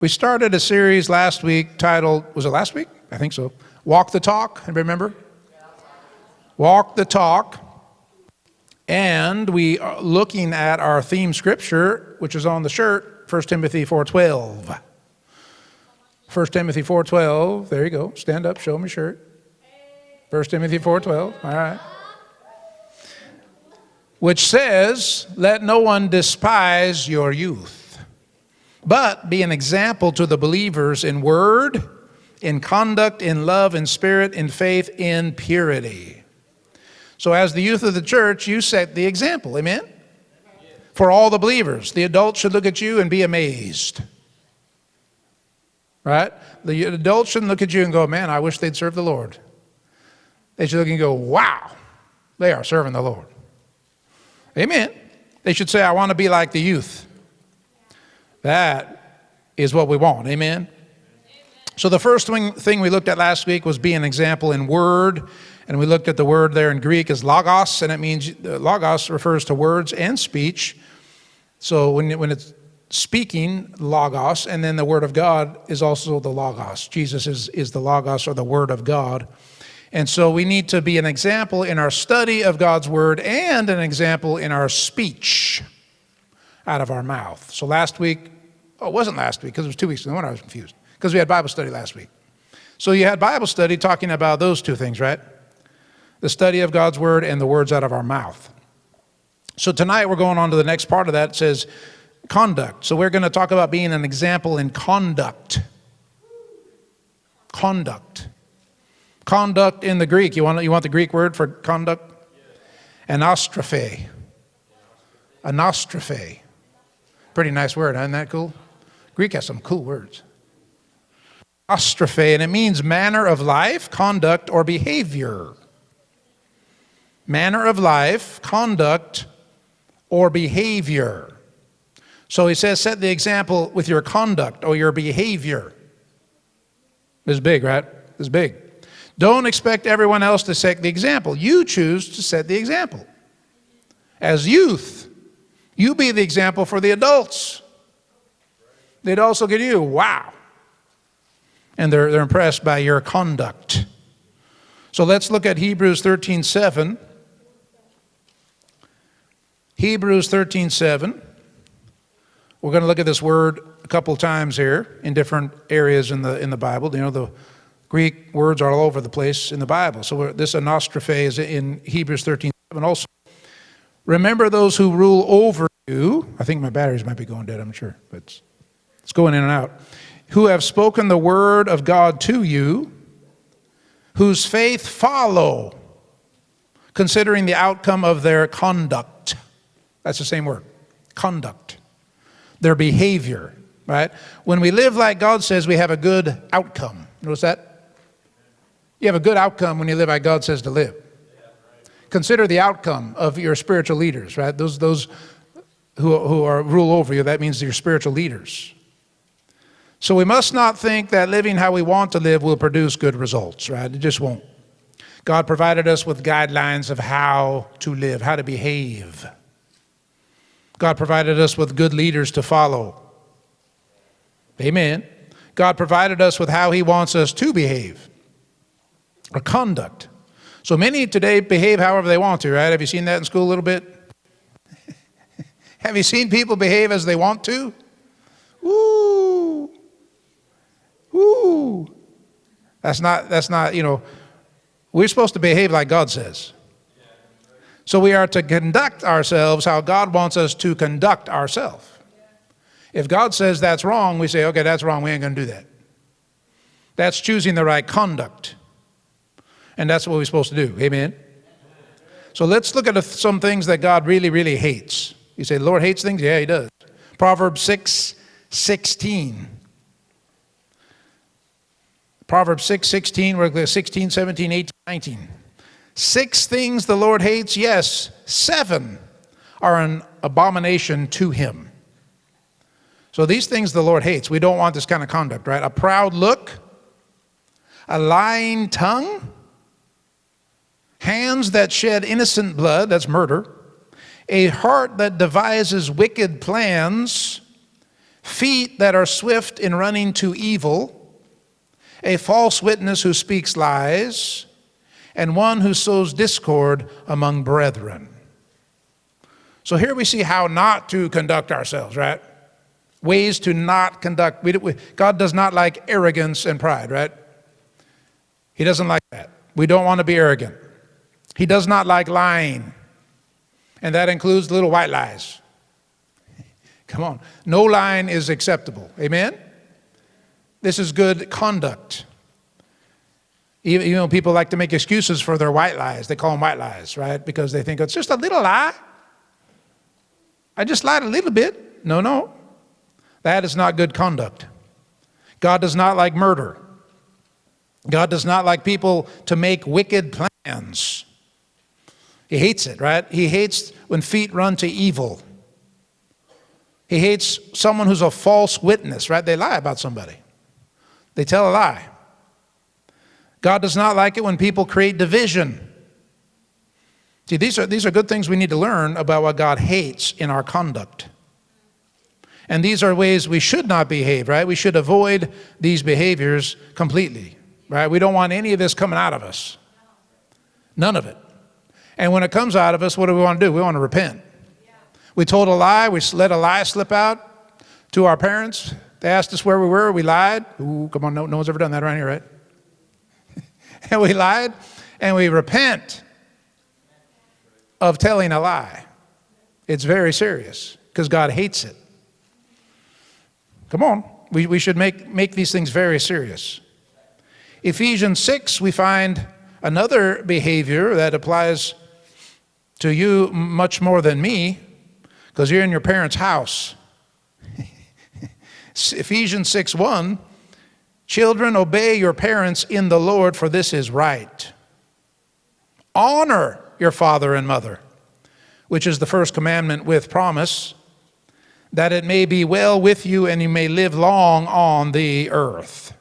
We started a series last week titled, was it last week? I think so. Walk the Talk. Anybody remember? Walk the Talk. And we are looking at our theme scripture, which is on the shirt, 1 Timothy 4.12. 1 Timothy 4.12. There you go. Stand up, show me shirt. 1 Timothy 4.12. All right. Which says, Let no one despise your youth, but be an example to the believers in word, in conduct, in love, in spirit, in faith, in purity. So, as the youth of the church, you set the example. Amen? For all the believers. The adults should look at you and be amazed. Right? The adults shouldn't look at you and go, Man, I wish they'd serve the Lord. They should look and go, Wow, they are serving the Lord. Amen. They should say, I want to be like the youth. That is what we want. Amen. So, the first thing, we looked at last week was be an example in word. And we looked at the word there in Greek as logos, and it means uh, logos refers to words and speech. So, when, when it's speaking, logos, and then the word of God is also the logos. Jesus is, is the logos or the word of God. And so we need to be an example in our study of God's word and an example in our speech out of our mouth. So last week, oh, it wasn't last week because it was two weeks ago. No I was confused because we had Bible study last week. So you had Bible study talking about those two things, right? The study of God's word and the words out of our mouth. So tonight we're going on to the next part of that. It says conduct. So we're going to talk about being an example in conduct. Conduct. Conduct in the Greek. You want, you want the Greek word for conduct? Anastrophe. Anastrophe. Pretty nice word, isn't that cool? Greek has some cool words. Anastrophe, and it means manner of life, conduct, or behavior. Manner of life, conduct, or behavior. So he says, set the example with your conduct or your behavior. This is big, right? This is big. Don't expect everyone else to set the example. You choose to set the example. As youth, you be the example for the adults. They'd also get you, wow. And they're, they're impressed by your conduct. So let's look at Hebrews 13 7. Hebrews 13 7. We're going to look at this word a couple times here in different areas in the, in the Bible. You know, the Greek words are all over the place in the Bible. So this anastrophe is in Hebrews 13 7 also. Remember those who rule over I think my batteries might be going dead, I'm sure, but it's, it's going in and out. Who have spoken the word of God to you, whose faith follow, considering the outcome of their conduct. That's the same word conduct. Their behavior, right? When we live like God says, we have a good outcome. Notice that? You have a good outcome when you live like God says to live. Consider the outcome of your spiritual leaders, right? Those, those who, who are rule over you, that means your spiritual leaders. So we must not think that living how we want to live will produce good results, right? It just won't. God provided us with guidelines of how to live, how to behave. God provided us with good leaders to follow. Amen. God provided us with how He wants us to behave or conduct. So many today behave however they want to, right? Have you seen that in school a little bit? Have you seen people behave as they want to? Woo! Woo! That's not, that's not, you know, we're supposed to behave like God says. So we are to conduct ourselves how God wants us to conduct ourselves. If God says that's wrong, we say, okay, that's wrong, we ain't going to do that. That's choosing the right conduct. And that's what we're supposed to do. Amen? So let's look at some things that God really, really hates. You say, the Lord hates things? Yeah, He does. Proverbs 6 16. Proverbs 6 16, we're 16, 17, 18, 19. Six things the Lord hates, yes, seven are an abomination to Him. So these things the Lord hates. We don't want this kind of conduct, right? A proud look, a lying tongue, hands that shed innocent blood, that's murder, a heart that devises wicked plans, feet that are swift in running to evil, a false witness who speaks lies, and one who sows discord among brethren. So here we see how not to conduct ourselves, right? Ways to not conduct. We, we, God does not like arrogance and pride, right? He doesn't like that. We don't want to be arrogant. He does not like lying, and that includes little white lies. Come on. No lying is acceptable. Amen? This is good conduct. Even, you know, people like to make excuses for their white lies. They call them white lies, right? Because they think it's just a little lie. I just lied a little bit. No, no. That is not good conduct. God does not like murder. God does not like people to make wicked plans. He hates it, right? He hates when feet run to evil. He hates someone who's a false witness, right? They lie about somebody, they tell a lie. God does not like it when people create division. See, these are, these are good things we need to learn about what God hates in our conduct. And these are ways we should not behave, right? We should avoid these behaviors completely, right? We don't want any of this coming out of us. None of it. And when it comes out of us, what do we want to do? We want to repent. We told a lie, we let a lie slip out to our parents. They asked us where we were, we lied. Ooh, come on, no, no one's ever done that around here, right? and we lied, and we repent of telling a lie. It's very serious because God hates it. Come on, we, we should make, make these things very serious. Ephesians 6, we find another behavior that applies to you much more than me because you're in your parents' house. Ephesians 6 1 Children, obey your parents in the Lord, for this is right. Honor your father and mother, which is the first commandment with promise, that it may be well with you and you may live long on the earth.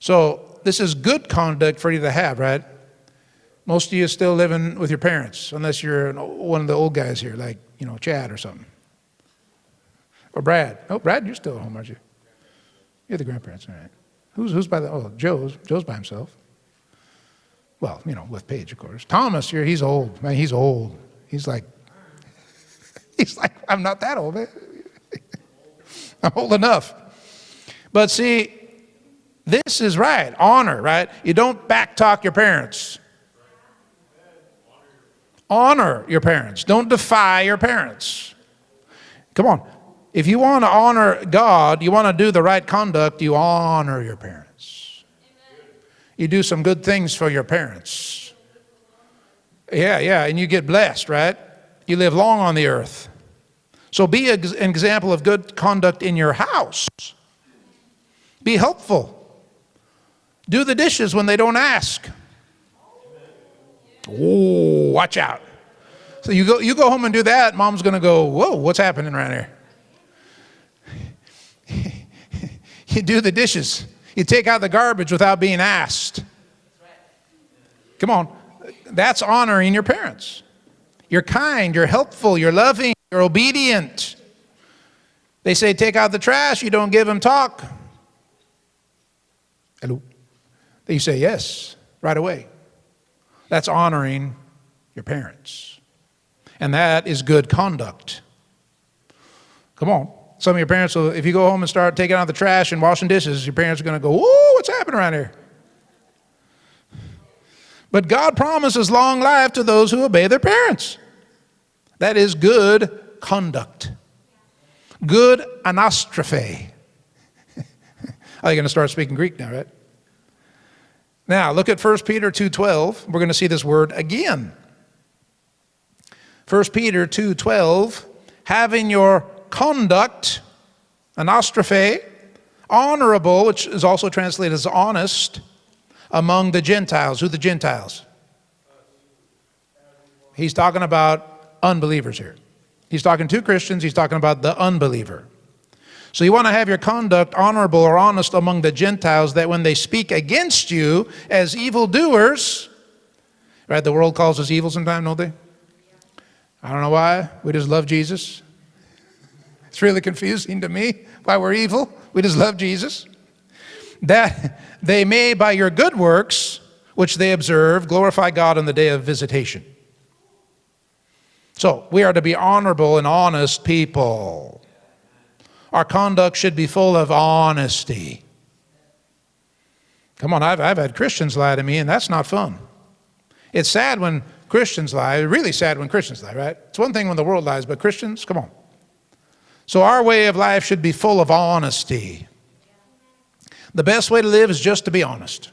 So, this is good conduct for you to have, right? Most of you still living with your parents, unless you're one of the old guys here, like, you know, Chad or something. Or Brad. Oh, Brad, you're still home, aren't you? You're the grandparents, all right. Who's, who's by the, oh, Joe's, Joe's by himself. Well, you know, with Paige, of course. Thomas, here, he's old. Man, he's old. He's like, he's like, I'm not that old, man. I'm old enough. But see, this is right. Honor, right? You don't backtalk your parents. Honor your parents. Don't defy your parents. Come on. If you want to honor God, you want to do the right conduct, you honor your parents. You do some good things for your parents. Yeah, yeah, and you get blessed, right? You live long on the earth. So be an example of good conduct in your house. Be helpful. Do the dishes when they don't ask. Oh, watch out. So you go, you go home and do that, mom's going to go, Whoa, what's happening around here? you do the dishes. You take out the garbage without being asked. Come on. That's honoring your parents. You're kind, you're helpful, you're loving, you're obedient. They say, take out the trash, you don't give them talk. Hello? You say, yes, right away. That's honoring your parents. And that is good conduct. Come on. Some of your parents will, if you go home and start taking out the trash and washing dishes, your parents are going to go, Whoa, what's happening around here? But God promises long life to those who obey their parents. That is good conduct. Good anastrophe. Are you going to start speaking Greek now, right? Now, look at 1 Peter 2:12. We're going to see this word again. 1 Peter 2:12, having your conduct, anastrophe, honorable, which is also translated as honest, among the Gentiles. Who the Gentiles? He's talking about unbelievers here. He's talking to Christians, he's talking about the unbeliever. So you want to have your conduct honorable or honest among the Gentiles that when they speak against you as evildoers, right? The world calls us evil sometimes, don't they? I don't know why. We just love Jesus. It's really confusing to me why we're evil. We just love Jesus. That they may, by your good works, which they observe, glorify God on the day of visitation. So we are to be honorable and honest people. Our conduct should be full of honesty. Come on, I've, I've had Christians lie to me, and that's not fun. It's sad when Christians lie, really sad when Christians lie, right? It's one thing when the world lies, but Christians, come on. So our way of life should be full of honesty. The best way to live is just to be honest.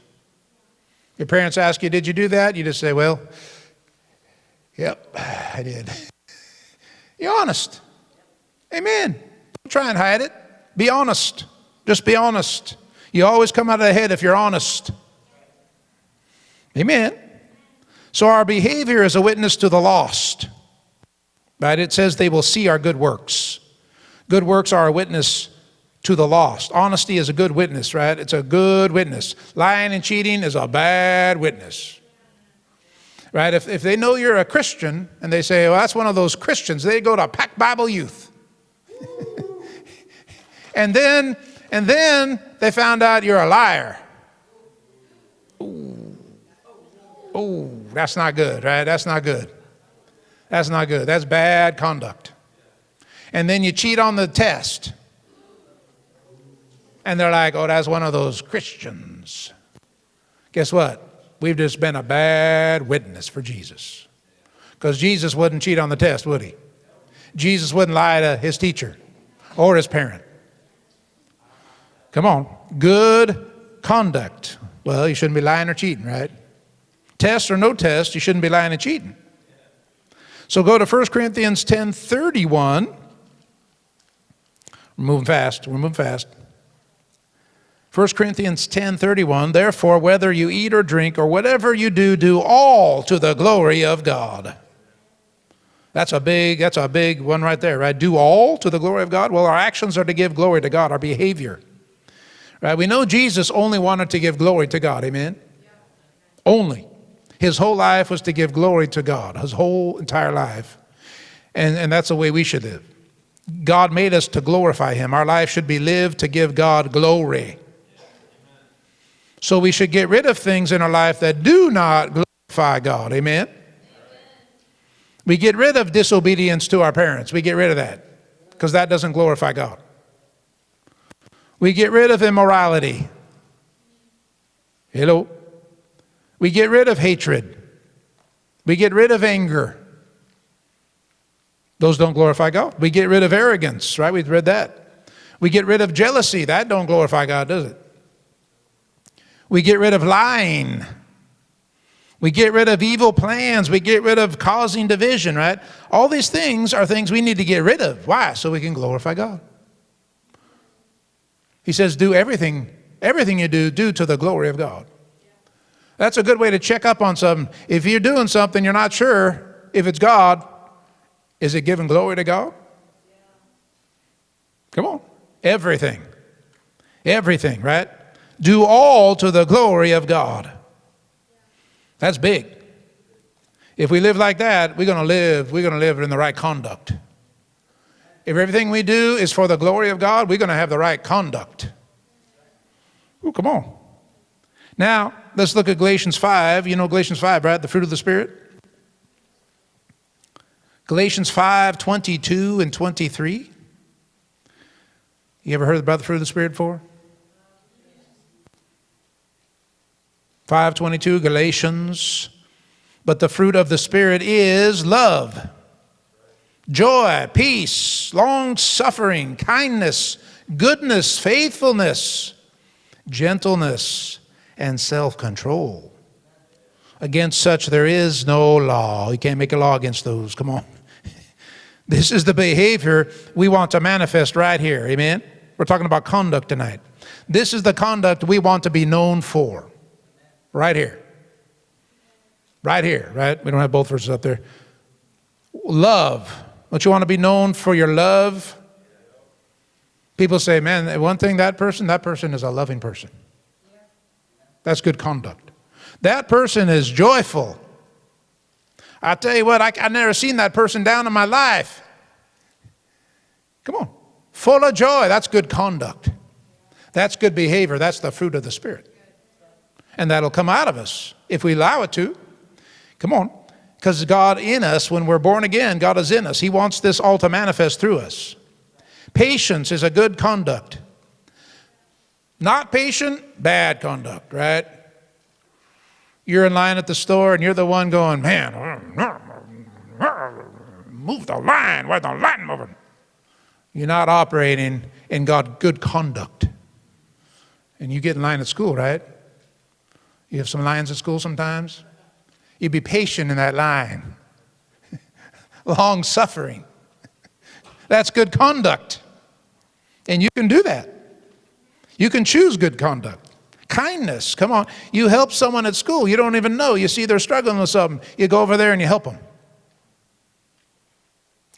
Your parents ask you, Did you do that? You just say, Well, yep, I did. You're honest. Amen. Try and hide it. Be honest. Just be honest. You always come out ahead if you're honest. Amen. So our behavior is a witness to the lost. Right? It says they will see our good works. Good works are a witness to the lost. Honesty is a good witness, right? It's a good witness. Lying and cheating is a bad witness. Right? If, if they know you're a Christian and they say, well, that's one of those Christians, they go to Pack Bible Youth. and then and then they found out you're a liar. Ooh. Ooh, that's not good, right? That's not good. That's not good. That's bad conduct. And then you cheat on the test. And they're like, oh, that's one of those Christians. Guess what? We've just been a bad witness for Jesus. Because Jesus wouldn't cheat on the test, would he? Jesus wouldn't lie to his teacher or his parent. Come on. Good conduct. Well, you shouldn't be lying or cheating, right? Test or no test, you shouldn't be lying and cheating. So go to 1 Corinthians 10 31. We're moving fast. We're moving fast. 1 Corinthians 10 31. Therefore, whether you eat or drink or whatever you do, do all to the glory of God. That's a big, that's a big one right there, right? Do all to the glory of God. Well, our actions are to give glory to God, our behavior. Right? We know Jesus only wanted to give glory to God. Amen? Only. His whole life was to give glory to God, his whole entire life. And, and that's the way we should live. God made us to glorify him. Our life should be lived to give God glory. So we should get rid of things in our life that do not glorify God. Amen? We get rid of disobedience to our parents. We get rid of that because that doesn't glorify God. We get rid of immorality. Hello. We get rid of hatred. We get rid of anger. Those don't glorify God. We get rid of arrogance, right? We've read that. We get rid of jealousy. That don't glorify God, does it? We get rid of lying. We get rid of evil plans. We get rid of causing division, right? All these things are things we need to get rid of. Why? So we can glorify God. He says, do everything, everything you do, do to the glory of God. That's a good way to check up on something. If you're doing something, you're not sure if it's God, is it giving glory to God? Come on. Everything. Everything, right? Do all to the glory of God. That's big. If we live like that, we're going to live, we're going to live in the right conduct. If everything we do is for the glory of God, we're going to have the right conduct. Oh, come on. Now, let's look at Galatians 5. You know Galatians 5, right? The fruit of the Spirit. Galatians 5 22 and 23. You ever heard about the fruit of the Spirit before? 522 Galatians. But the fruit of the Spirit is love joy, peace, long suffering, kindness, goodness, faithfulness, gentleness, and self control. Against such there is no law. You can't make a law against those. Come on. This is the behavior we want to manifest right here. Amen? We're talking about conduct tonight. This is the conduct we want to be known for. Right here. Right here, right? We don't have both verses up there. Love don't you want to be known for your love? People say, man, one thing that person, that person is a loving person. That's good conduct. That person is joyful. I tell you what, I, I never seen that person down in my life. Come on. full of joy. That's good conduct. That's good behavior. That's the fruit of the Spirit. And that'll come out of us if we allow it to. Come on. Because God in us, when we're born again, God is in us. He wants this all to manifest through us. Patience is a good conduct. Not patient, bad conduct, right? You're in line at the store and you're the one going, man, move the line. Where's the line moving? You're not operating in God good conduct. And you get in line at school, right? You have some lines at school sometimes. You be patient in that line. Long suffering. That's good conduct. And you can do that. You can choose good conduct. Kindness, come on. You help someone at school, you don't even know. You see they're struggling with something. You go over there and you help them.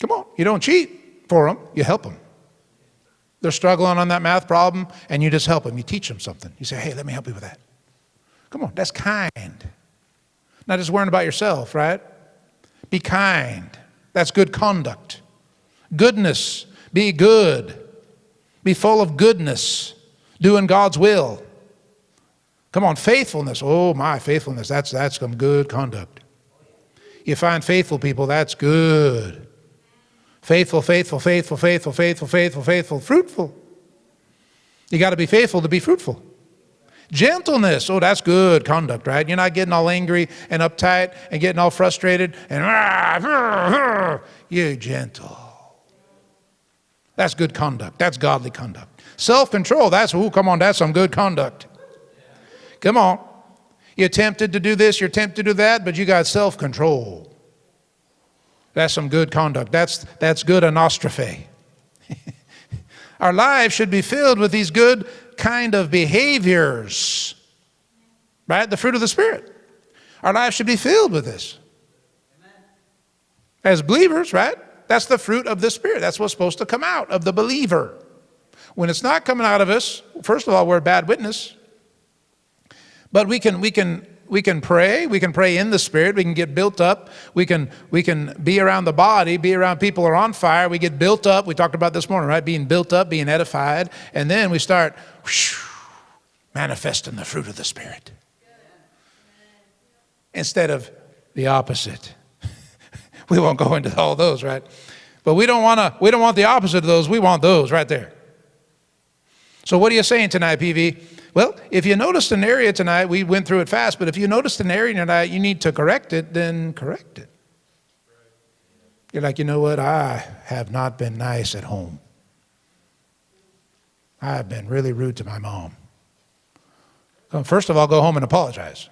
Come on. You don't cheat for them, you help them. They're struggling on that math problem, and you just help them. You teach them something. You say, hey, let me help you with that. Come on, that's kind. Not just worrying about yourself, right? Be kind. That's good conduct. Goodness. Be good. Be full of goodness. Doing God's will. Come on, faithfulness. Oh my, faithfulness. That's that's some good conduct. You find faithful people, that's good. Faithful, faithful, faithful, faithful, faithful, faithful, faithful, fruitful. You got to be faithful to be fruitful. Gentleness, oh, that's good conduct, right? You're not getting all angry and uptight and getting all frustrated and ah, ah, ah. you're gentle. That's good conduct. That's godly conduct. Self control, that's, oh, come on, that's some good conduct. Come on. You're tempted to do this, you're tempted to do that, but you got self control. That's some good conduct. That's, that's good anostrophe. Our lives should be filled with these good kind of behaviors, right? The fruit of the Spirit. Our lives should be filled with this. As believers, right? That's the fruit of the Spirit. That's what's supposed to come out of the believer. When it's not coming out of us, first of all, we're a bad witness. But we can, we can we can pray. We can pray in the spirit. We can get built up. We can we can be around the body be around people who are on fire. We get built up. We talked about this morning right? Being built up being edified. And then we start whoosh, manifesting the fruit of the spirit. Instead of the opposite. We won't go into all those right? But we don't want to we don't want the opposite of those. We want those right there. So what are you saying tonight pv well, if you noticed an area tonight, we went through it fast, but if you noticed an area tonight, you need to correct it, then correct it. You're like, you know what? I have not been nice at home. I have been really rude to my mom. First of all, go home and apologize.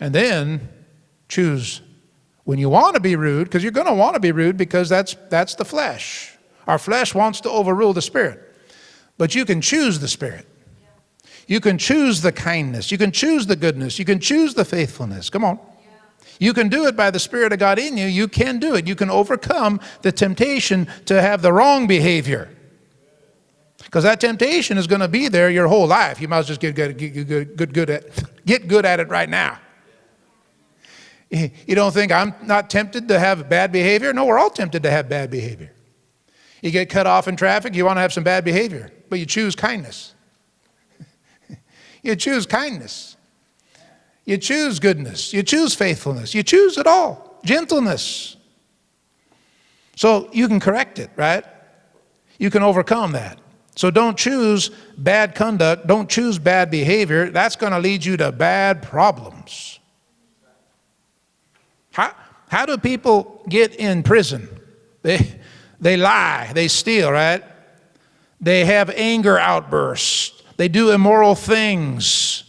And then choose when you want to be rude, because you're going to want to be rude because that's, that's the flesh. Our flesh wants to overrule the spirit. But you can choose the spirit. You can choose the kindness. You can choose the goodness. You can choose the faithfulness. Come on. You can do it by the Spirit of God in you. You can do it. You can overcome the temptation to have the wrong behavior. Because that temptation is going to be there your whole life. You might as well just get good, get good, good, good at, get good at it right now. You don't think I'm not tempted to have bad behavior? No, we're all tempted to have bad behavior. You get cut off in traffic, you want to have some bad behavior, but you choose kindness. You choose kindness. You choose goodness. You choose faithfulness. You choose it all. Gentleness. So you can correct it, right? You can overcome that. So don't choose bad conduct. Don't choose bad behavior. That's going to lead you to bad problems. How, how do people get in prison? They, they lie, they steal, right? They have anger outbursts. They do immoral things.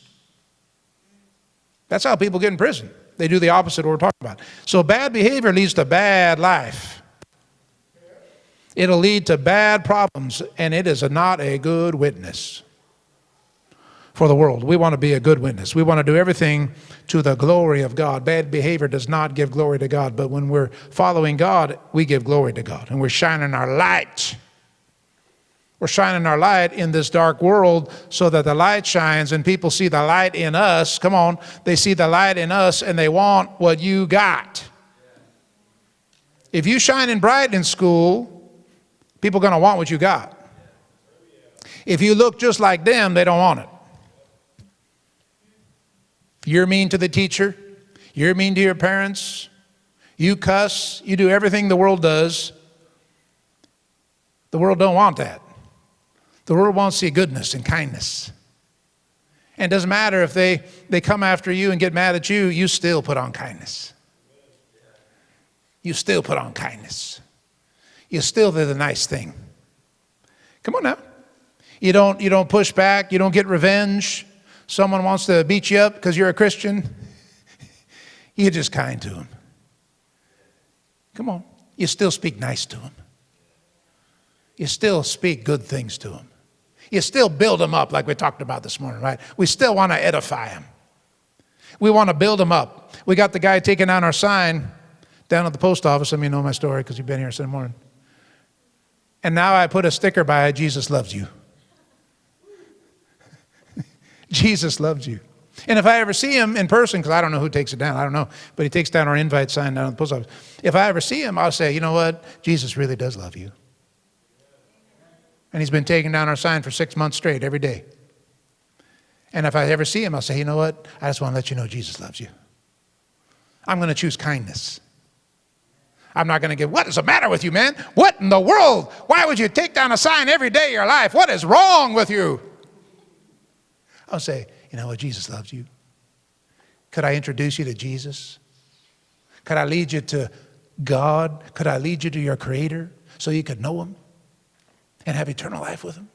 That's how people get in prison. They do the opposite of what we're talking about. So bad behavior leads to bad life. It'll lead to bad problems, and it is a, not a good witness for the world. We want to be a good witness. We want to do everything to the glory of God. Bad behavior does not give glory to God, but when we're following God, we give glory to God, and we're shining our light we're shining our light in this dark world so that the light shines and people see the light in us. Come on, they see the light in us and they want what you got. If you shining bright in school, People are going to want what you got. If you look just like them, they don't want it. You're mean to the teacher, you're mean to your parents, you cuss, you do everything the world does. The world don't want that. The world wants the goodness and kindness. And it doesn't matter if they, they come after you and get mad at you, you still put on kindness. You still put on kindness. You still do the nice thing. Come on now. You don't, you don't push back, you don't get revenge. Someone wants to beat you up because you're a Christian. You're just kind to them. Come on. You still speak nice to them. You still speak good things to them. You still build them up, like we talked about this morning, right? We still want to edify them. We want to build them up. We got the guy taking down our sign down at the post office. Let me know my story because you've been here Sunday morning. And now I put a sticker by Jesus loves you. Jesus loves you. And if I ever see him in person, because I don't know who takes it down, I don't know, but he takes down our invite sign down at the post office. If I ever see him, I'll say, you know what? Jesus really does love you. And he's been taking down our sign for six months straight every day. And if I ever see him, I'll say, you know what? I just want to let you know Jesus loves you. I'm going to choose kindness. I'm not going to give, what is the matter with you, man? What in the world? Why would you take down a sign every day of your life? What is wrong with you? I'll say, you know what? Jesus loves you. Could I introduce you to Jesus? Could I lead you to God? Could I lead you to your Creator so you could know Him and have eternal life with Him?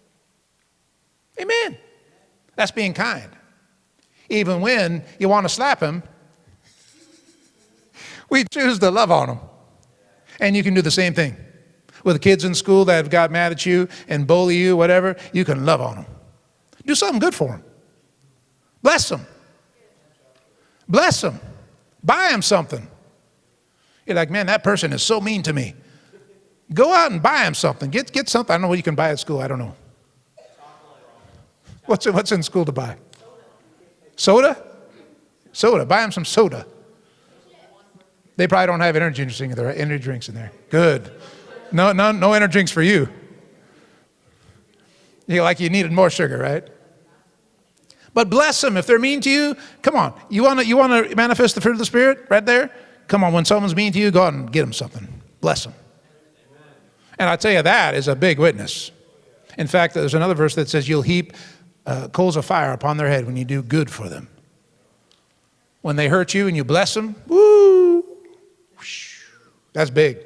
Amen. That's being kind. Even when you want to slap Him, we choose to love on Him. And you can do the same thing. With the kids in school that have got mad at you and bully you, whatever, you can love on them. Do something good for them. Bless them. Bless them. Buy them something. You're like, man, that person is so mean to me. Go out and buy them something. Get, get something. I don't know what you can buy at school. I don't know. What's, what's in school to buy? Soda? Soda. Buy them some soda. They probably don't have energy drinks in there. Energy drinks in there. Good. No, no, no energy drinks for you. You like you needed more sugar, right? But bless them if they're mean to you. Come on, you want to you want to manifest the fruit of the spirit right there. Come on, when someone's mean to you, go out and get them something. Bless them. And I tell you that is a big witness. In fact, there's another verse that says you'll heap uh, coals of fire upon their head when you do good for them. When they hurt you and you bless them, woo, that's big.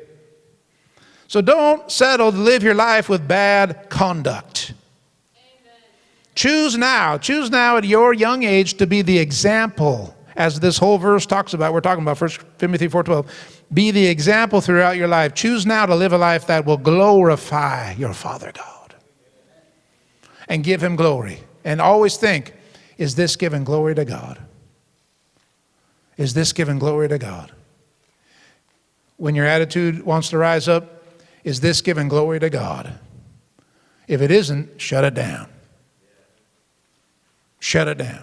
So don't settle to live your life with bad conduct. Amen. Choose now, choose now at your young age to be the example, as this whole verse talks about. We're talking about 1 Timothy 4:12. Be the example throughout your life. Choose now to live a life that will glorify your Father God. And give him glory. And always think, is this giving glory to God? Is this giving glory to God? when your attitude wants to rise up, is this giving glory to God? If it isn't, shut it down. Shut it down.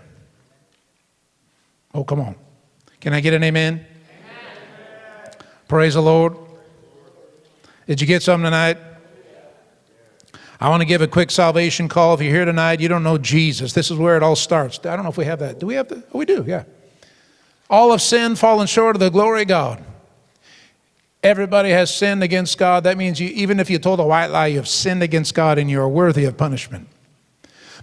Oh, come on. Can I get an amen? Praise the Lord. Did you get something tonight? I want to give a quick salvation call. If you're here tonight, you don't know Jesus. This is where it all starts. I don't know if we have that. Do we have that? Oh, we do, yeah. All of sin, fallen short of the glory of God. Everybody has sinned against God. That means you, even if you told a white lie, you have sinned against God and you're worthy of punishment.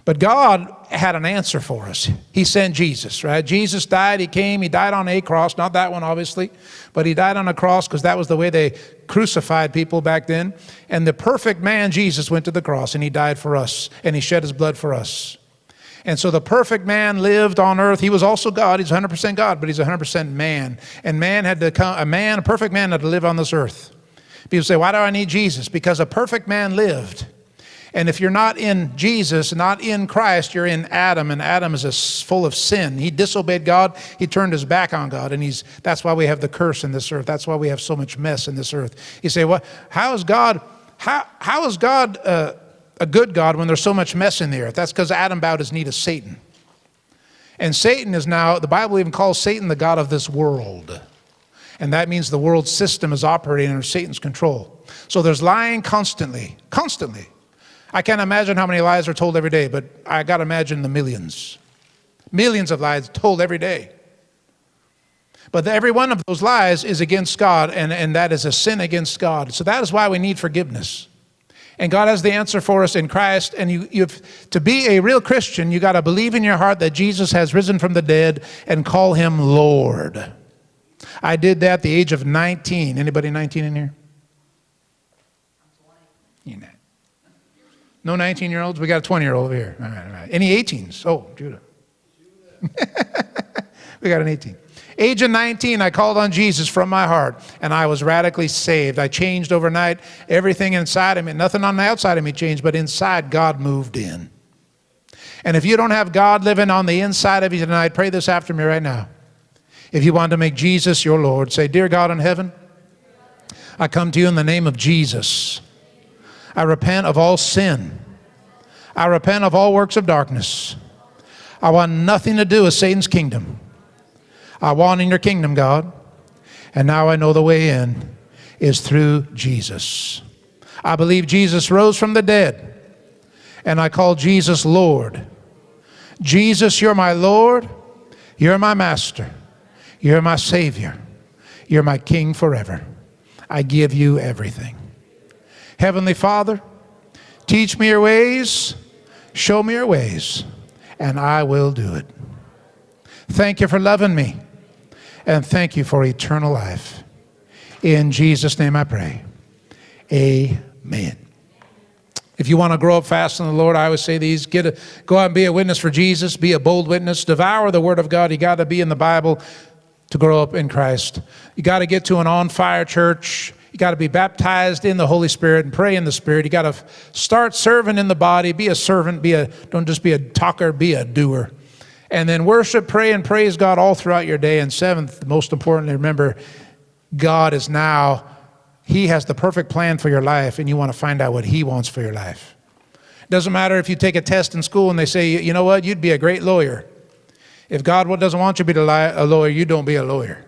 But God had an answer for us. He sent Jesus, right? Jesus died, He came, He died on a cross, not that one, obviously, but He died on a cross because that was the way they crucified people back then. And the perfect man, Jesus, went to the cross and He died for us and He shed His blood for us. And so the perfect man lived on earth. He was also God. He's 100% God, but he's 100% man. And man had to come, a man, a perfect man had to live on this earth. People say, why do I need Jesus? Because a perfect man lived. And if you're not in Jesus, not in Christ, you're in Adam, and Adam is full of sin. He disobeyed God. He turned his back on God, and he's that's why we have the curse in this earth. That's why we have so much mess in this earth. You say, well, how is God? How how is God? Uh, a good God when there's so much mess in the earth. That's because Adam bowed his knee to Satan. And Satan is now, the Bible even calls Satan the God of this world. And that means the world system is operating under Satan's control. So there's lying constantly, constantly. I can't imagine how many lies are told every day, but I got to imagine the millions. Millions of lies told every day. But every one of those lies is against God, and, and that is a sin against God. So that is why we need forgiveness. And God has the answer for us in Christ. And you, you to be a real Christian, you got to believe in your heart that Jesus has risen from the dead and call him Lord. I did that at the age of 19. Anybody 19 in here? You. No 19 year olds? We got a 20 year old over here. All right, all right. Any 18s? Oh, Judah. we got an 18. Age of 19, I called on Jesus from my heart and I was radically saved. I changed overnight. Everything inside of me, nothing on the outside of me changed, but inside, God moved in. And if you don't have God living on the inside of you tonight, pray this after me right now. If you want to make Jesus your Lord, say, Dear God in heaven, I come to you in the name of Jesus. I repent of all sin. I repent of all works of darkness. I want nothing to do with Satan's kingdom. I want in your kingdom, God. And now I know the way in is through Jesus. I believe Jesus rose from the dead, and I call Jesus Lord. Jesus, you're my Lord, you're my master, you're my Savior, you're my King forever. I give you everything. Heavenly Father, teach me your ways, show me your ways, and I will do it. Thank you for loving me and thank you for eternal life. In Jesus' name I pray. Amen. If you want to grow up fast in the Lord, I always say these get a, go out and be a witness for Jesus, be a bold witness, devour the Word of God. You got to be in the Bible to grow up in Christ. You got to get to an on fire church. You got to be baptized in the Holy Spirit and pray in the Spirit. You got to start serving in the body. Be a servant. Be a don't just be a talker. Be a doer. And then worship, pray, and praise God all throughout your day. And seventh, most importantly, remember, God is now, He has the perfect plan for your life, and you want to find out what He wants for your life. Doesn't matter if you take a test in school and they say, you know what, you'd be a great lawyer. If God doesn't want you to be a lawyer, you don't be a lawyer.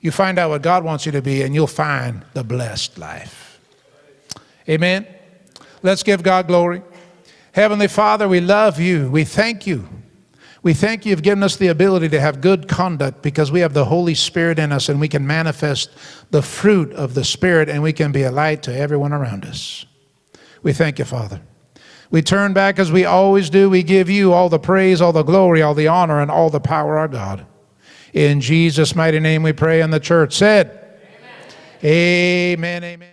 You find out what God wants you to be, and you'll find the blessed life. Amen. Let's give God glory. Heavenly Father, we love you. We thank you we thank you, you've given us the ability to have good conduct because we have the Holy Spirit in us and we can manifest the fruit of the Spirit and we can be a light to everyone around us. We thank you, Father. We turn back as we always do. We give you all the praise, all the glory, all the honor, and all the power, our God. In Jesus' mighty name we pray, and the church said, Amen, amen. amen.